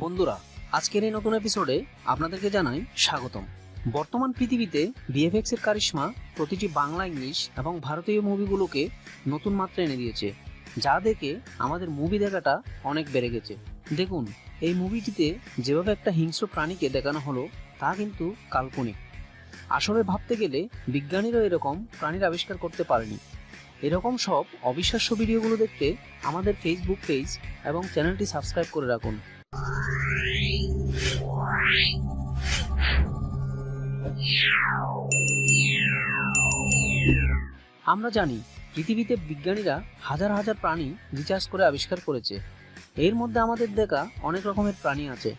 বন্ধুরা, আজকের এই নতুন এপিসোডে আপনাদেরকে জানাই স্বাগতম। বর্তমান পৃথিবীতে বিএফএক্স এর কারিশমা প্রতিটি বাংলা ইংলিশ এবং ভারতীয় মুভিগুলোকে নতুন মাত্রা এনে দিয়েছে, যা দেখে আমাদের মুভি দেখাটা অনেক বেড়ে গেছে। দেখুন, এই মুভিটিতে যেভাবে একটা হিংস্র প্রাণীকে দেখানো হলো, তা কিন্তু কাল্পনিক। আসলে ভাবতে গেলে বিজ্ঞানীরাও এরকম প্রাণীর আবিষ্কার করতে পারেনি। এরকম সব অবিশ্বাস্য ভিডিওগুলো দেখতে আমাদের ফেসবুক পেজ এবং চ্যানেলটি সাবস্ক্রাইব করে রাখুন। আমরা জানি পৃথিবীতে বিজ্ঞানীরা হাজার হাজার প্রাণী রিচার্জ করে আবিষ্কার করেছে। এর মধ্যে আমাদের দেখা অনেক রকমের প্রাণী আছে।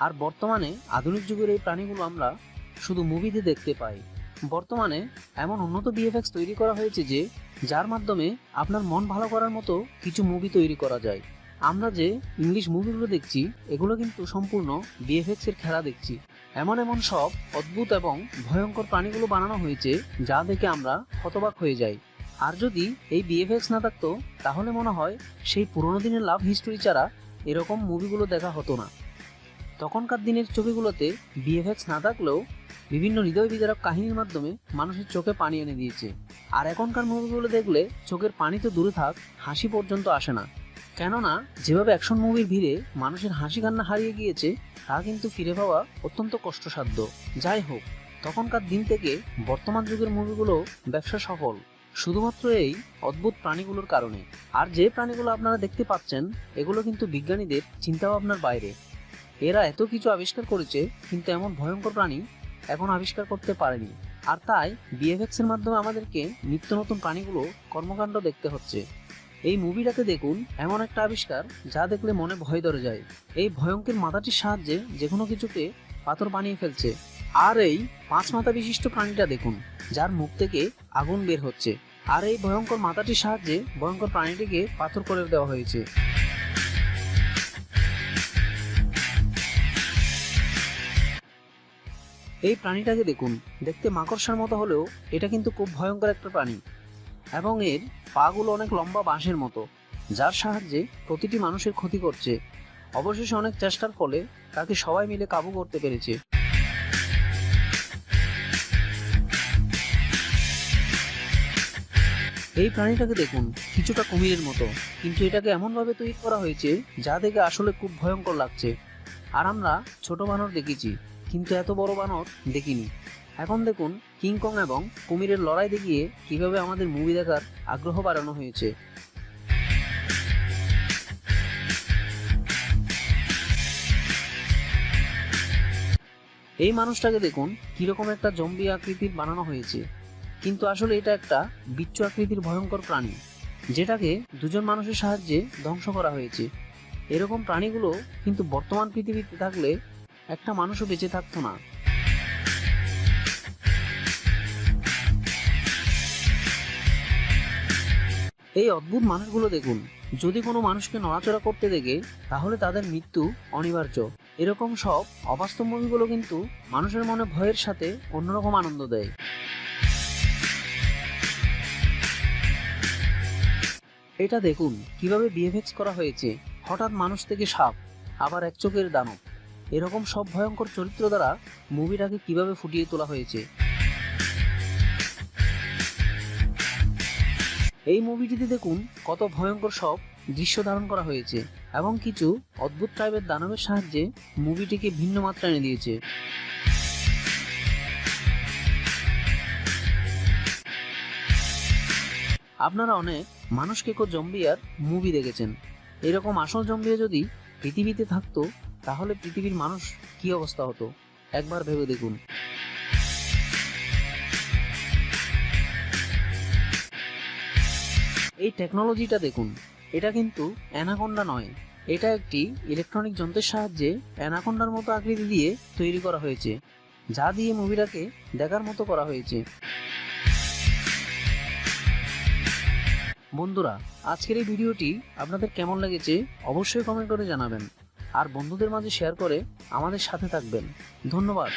আর বর্তমানে আধুনিক যুগের এই প্রাণীগুলো আমরা শুধু মুভিতে দেখতে পাই। বর্তমানে এমন উন্নত বিএফএক্স তৈরি করা হয়েছে যে, যার মাধ্যমে আপনার মন ভালো করার মতো কিছু মুভি তৈরি করা যায়। আমরা যে ইংলিশ মুভিগুলো দেখছি, এগুলো কিন্তু সম্পূর্ণ বিএফএক্স এর খেলা দেখছি। এমন এমন সব অদ্ভুত এবং ভয়ঙ্কর প্রাণীগুলো বানানো হয়েছে, যা দেখে আমরা হতবাক হয়ে যাই। আর যদি এই বিএফএক্স না থাকতো, তাহলে মনে হয় সেই পুরোনো দিনের লাভ হিস্টোরি ছাড়া এরকম মুভিগুলো দেখা হতো না। তখনকার দিনের ছবিগুলোতে বিএফএক্স না থাকলেও বিভিন্ন হৃদয় বিদারক কাহিনীর মাধ্যমে মানুষের চোখে পানি এনে দিয়েছে। আর এখনকার মুভিগুলো দেখলে চোখের পানি তো দূরে থাক, হাসি পর্যন্ত আসে না। কেননা, যেভাবে অ্যাকশন মুভির ভিড়ে মানুষের হাসি কান্না হারিয়ে গিয়েছে, তা কিন্তু ফিরে পাওয়া অত্যন্ত কষ্টসাধ্য। যাই হোক, তখনকার দিন থেকে বর্তমান যুগের মুভিগুলো ব্যবসা সফল। শুধুমাত্র এই অদ্ভুত প্রাণীগুলোর কারণে। আর যে প্রাণীগুলো আপনারা দেখতে পাচ্ছেন, এগুলো কিন্তু বিজ্ঞানীদের চিন্তাভাবনার বাইরে। এরা এত কিছু আবিষ্কার করেছে, কিন্তু এমন ভয়ঙ্কর প্রাণী এখন আবিষ্কার করতে পারেনি। আর তাই বিএফএক্স এর মাধ্যমে আমাদেরকে নিত্য নতুন প্রাণীগুলো কর্মকাণ্ড দেখতে হচ্ছে। এই মুভিটাতে দেখুন এমন একটা আবিষ্কার যা দেখলে মনে ভয় ধরে যায়। এই ভয়ঙ্কর মাথাটির সাহায্যে যে কোনো কিছুকে পাথর বানিয়ে ফেলছে। আর এই পাঁচ মাথা বিশিষ্ট প্রাণীটা দেখুন, যার মুখ থেকে আগুন বের হচ্ছে। আর এই ভয়ঙ্কর মাথাটির সাহায্যে ভয়ঙ্কর প্রাণীটিকে পাথর করে দেওয়া হয়েছে। এই প্রাণীটাকে দেখুন, দেখতে মাকড়সার মতো হলেও এটা কিন্তু খুব ভয়ঙ্কর একটা প্রাণী। এবং এর পাগুলো অনেক লম্বা বাঁশের মতো, যার সাহায্যে প্রতিটি মানুষের ক্ষতি করছে। অবশেষে অনেক চেষ্টার ফলে তাকে সবাই মিলে কাবু করতে পেরেছে। এই প্রাণীটাকে দেখুন, কিছুটা কুমিরের মতো, কিন্তু এটাকে এমনভাবে তৈরি করা হয়েছে, যা দেখে আসলে খুব ভয়ঙ্কর লাগছে। আর আমরা ছোট বানর দেখেছি, কিন্তু এত বড় বানর দেখিনি। এখন দেখুন কিংকং এবং কুমিরের লড়াই দেখিয়ে কীভাবে আমাদের মুভি দেখার আগ্রহ বাড়ানো হয়েছে। এই মানুষটাকে দেখুন কীরকম একটা জম্বি আকৃতির বানানো হয়েছে। কিন্তু আসলে এটা একটা বিচ্ছু আকৃতির ভয়ঙ্কর প্রাণী, যেটাকে দুজন মানুষের সাহায্যে ধ্বংস করা হয়েছে। এরকম প্রাণীগুলো কিন্তু বর্তমান পৃথিবীতে থাকলে একটা মানুষও বেঁচে থাকতো না। এই অদ্ভুত মানুষগুলো দেখুন, যদি কোনো মানুষকে নড়াচড়া করতে দেখে, তাহলে তাদের মৃত্যু অনিবার্য। এরকম সব অবাস্তব মুভিগুলো কিন্তু মানুষের মনে ভয়ের সাথে অন্যরকম আনন্দ দেয়। এটা দেখুন, কীভাবে বিএফএক্স করা হয়েছে। হঠাৎ মানুষ থেকে সাপ, আবার এক চোখের দানব। এরকম সব ভয়ঙ্কর চরিত্র দ্বারা মুভিটাকে কীভাবে ফুটিয়ে তোলা হয়েছে। এই মুভিটিতে দেখুন কত ভয়ঙ্কর সব দৃশ্য ধারণ করা হয়েছে এবং কিছু অদ্ভুত টাইপের দানবের সাহায্যে মুভিটিকে ভিন্ন মাত্রা এনে দিয়েছে। আপনারা অনেক মানুষকে কো জম্বিয়ার মুভি দেখেছেন। এরকম আসল জম্বিয়া যদি পৃথিবীতে থাকতো, তাহলে পৃথিবীর মানুষ কি অবস্থা হতো? একবার ভেবে দেখুন। এই টেকনোলজিটা দেখুন, এটা কিন্তু অ্যানাকোন্ডা নয়। এটা একটি ইলেকট্রনিক যন্ত্রের সাহায্যে অ্যানাকোন্ডার মতো আকৃতি দিয়ে তৈরি করা হয়েছে, যা দিয়ে মুভিটাকে দেখার মতো করা হয়েছে। বন্ধুরা, আজকের এই ভিডিওটি আপনাদের কেমন লেগেছে অবশ্যই কমেন্ট করে জানাবেন। আর বন্ধুদের মাঝে শেয়ার করে আমাদের সাথে থাকবেন। ধন্যবাদ।